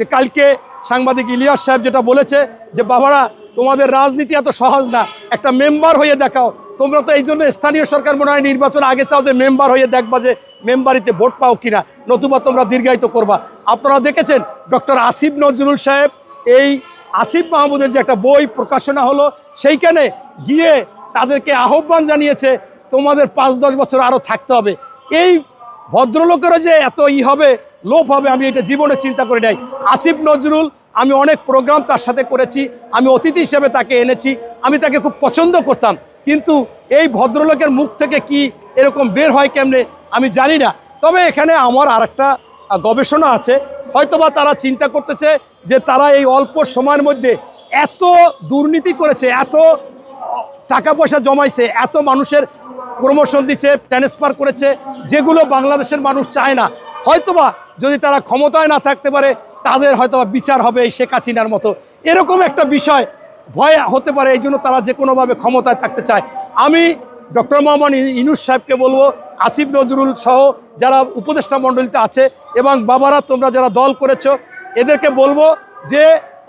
যে কালকে সাংবাদিক ইলিয়াস সাহেব যেটা বলেছে যে, বাবারা, তোমাদের রাজনীতি এত সহজ না, একটা মেম্বার হয়ে দেখাও। তোমরা তো এই জন্য স্থানীয় সরকার মনে হয় নির্বাচন আগে চাও যে, মেম্বার হয়ে দেখবা যে, মেম্বারিতে ভোট পাও কিনা। নতুবা তোমরা দীর্ঘায়িত করবা। আপনারা দেখেছেন, ডক্টর আসিফ নজরুল সাহেব, এই আসিফ মাহমুদের যে একটা বই প্রকাশনা হলো, সেইখানে গিয়ে তাদেরকে আহ্বান জানিয়েছে, তোমাদের পাঁচ দশ বছর আরও থাকতে হবে। এই ভদ্রলোকেরও যে এত ই হবে লোভ হবে, আমি এটা জীবনে চিন্তা করে নাই। আসিফ নজরুল, আমি অনেক প্রোগ্রাম তার সাথে করেছি, আমি অতিথি হিসেবে তাকে এনেছি, আমি তাকে খুব পছন্দ করতাম। কিন্তু এই ভদ্রলোকের মুখ থেকে কি এরকম বের হয় কেমনে, আমি জানি না। তবে এখানে আমার আর একটা গবেষণা আছে। হয়তোবা তারা চিন্তা করতেছে যে তারা এই অল্প সময়ের মধ্যে এত দুর্নীতি করেছে, এত টাকা পয়সা জমাইছে, এত মানুষের প্রমোশন দিছে ট্রান্সফার করেছে, যেগুলো বাংলাদেশের মানুষ চায় না। হয়তোবা যদি তারা ক্ষমতায় না থাকতে পারে, তাদের হয়তোবা বিচার হবে এই শেখ হাসিনার মতো। এরকম একটা বিষয় ভয় হতে পারে, এই জন্য তারা যে কোনোভাবে ক্ষমতায় থাকতে চায়। আমি ডক্টর মোহাম্মদ ইনুস সাহেবকে বলব, আসিফ নজরুল সহ যারা উপদেষ্টা মণ্ডলীতে আছে এবং বাবারা, তোমরা যারা দল করেছ, এদেরকে বলব যে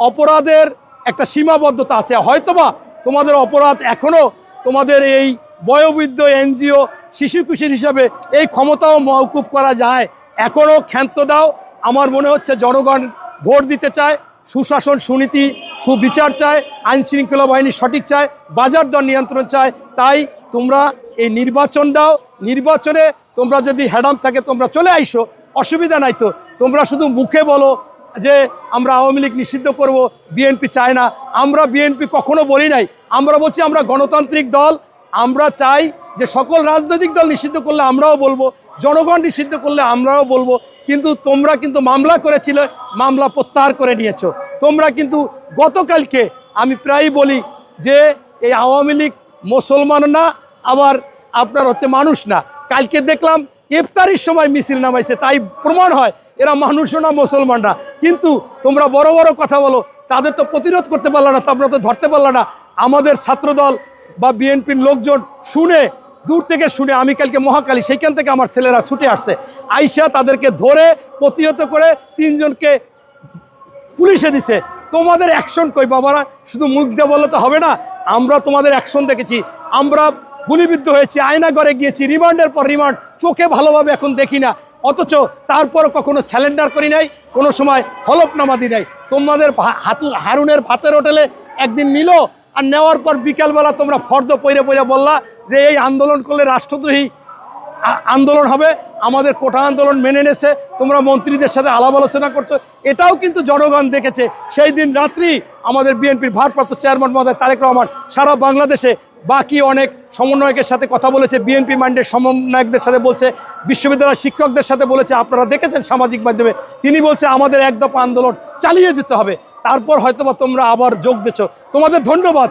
অপরাধের একটা সীমাবদ্ধতা আছে। হয়তোবা তোমাদের অপরাধ এখনও তোমাদের এই বয়োবৃদ্ধ এনজিও শিশু কিশোর হিসাবে এই ক্ষমতাও মওকুব করা যায় এখনও ক্ষান্ত দাও। আমার মনে হচ্ছে জনগণ ভোট দিতে চায়, সুশাসন সুনীতি, সুবিচার চায় আইন শৃঙ্খলা বাহিনী সঠিক চায়, বাজার দর নিয়ন্ত্রণ চায়, তাই তোমরা এই নির্বাচন দাও। নির্বাচনে তোমরা যদি হ্যাডাম থাকে তোমরা চলে আইসো, অসুবিধা নাই তো। তোমরা শুধু মুখে বলো যে আমরা আওয়ামী লীগ নিষিদ্ধ করব, বিএনপি চায় না। আমরা বিএনপি কখনো বলি নাই। আমরা বলছি আমরা গণতান্ত্রিক দল, আমরা চাই যে সকল রাজনৈতিক দল নিষিদ্ধ করলে আমরাও বলব, জনগণ নিষিদ্ধ করলে আমরাও বলব, কিন্তু তোমরা কিন্তু মামলা করেছিলে, মামলা প্রত্যাহার করে নিয়েছো। তোমরা কিন্তু গতকালকে আমি প্রায়ই বলি যে এই আওয়ামী লীগ মুসলমান না, আবার আপনার হচ্ছে মানুষ না। কালকে দেখলাম ইফতারির সময় মিছিল নামাইছে, তাই প্রমাণ হয় এরা মানুষও না, মুসলমানরা। কিন্তু তোমরা বড় বড় কথা বলো, তাদের তো প্রতিরোধ করতে পারল না তোমরা তো ধরতে পারল না। আমাদের ছাত্রদল বা বিএনপির লোকজন শুনে দূর থেকে শুনে আমি কালকে মহাকালী, সেইখান থেকে আমার ছেলেরা ছুটে আসছে। আইসা তাদেরকে ধরে প্রতিহত করে তিনজনকে পুলিশে দিছে। তোমাদের অ্যাকশন কই বাবারা? শুধু মুখ দিয়ে বললে তো হবে না, আমরা তোমাদের অ্যাকশন দেখেছি। আমরা গুলিবিদ্ধ হয়েছি আয়নাগরে গিয়েছি, রিমান্ডের পর রিমান্ড, চোখে ভালোভাবে এখন দেখি না। অথচ তারপর কখনো স্যালেন্ডার করি নাই, কোনো সময় হলফনামা দিই নাই। তোমাদের হাতু, হারুনের ভাতের হোটেলে একদিন নিল আর নেওয়ার পর বিকালবেলা তোমরা ফর্দ পইরে পইরে বললা যে এই আন্দোলন করলে রাষ্ট্রদ্রোহী আন্দোলন হবে, আমাদের কোটা আন্দোলন মেনে নেছে, তোমরা মন্ত্রীদের সাথে আলাপ আলোচনা করছ। এটাও কিন্তু জনগণ দেখেছে। সেই দিন রাত্রি আমাদের বিএনপির ভারপ্রাপ্ত চেয়ারম্যান মহোদয় তারেক রহমান সারা বাংলাদেশে বাকি অনেক সমন্বয়কের সাথে কথা বলেছে বিএনপি মাইন্ডের সমন্বয়কদের সাথে বলছে, বিশ্ববিদ্যালয়ের শিক্ষকদের সাথে বলেছে, আপনারা দেখেছেন সামাজিক মাধ্যমে, তিনি বলছে, আমাদের এক আন্দোলন চালিয়ে যেতে হবে, তারপর হয়তোবা তোমরা আবার যোগ দিচ্ছ। তোমাদের ধন্যবাদ।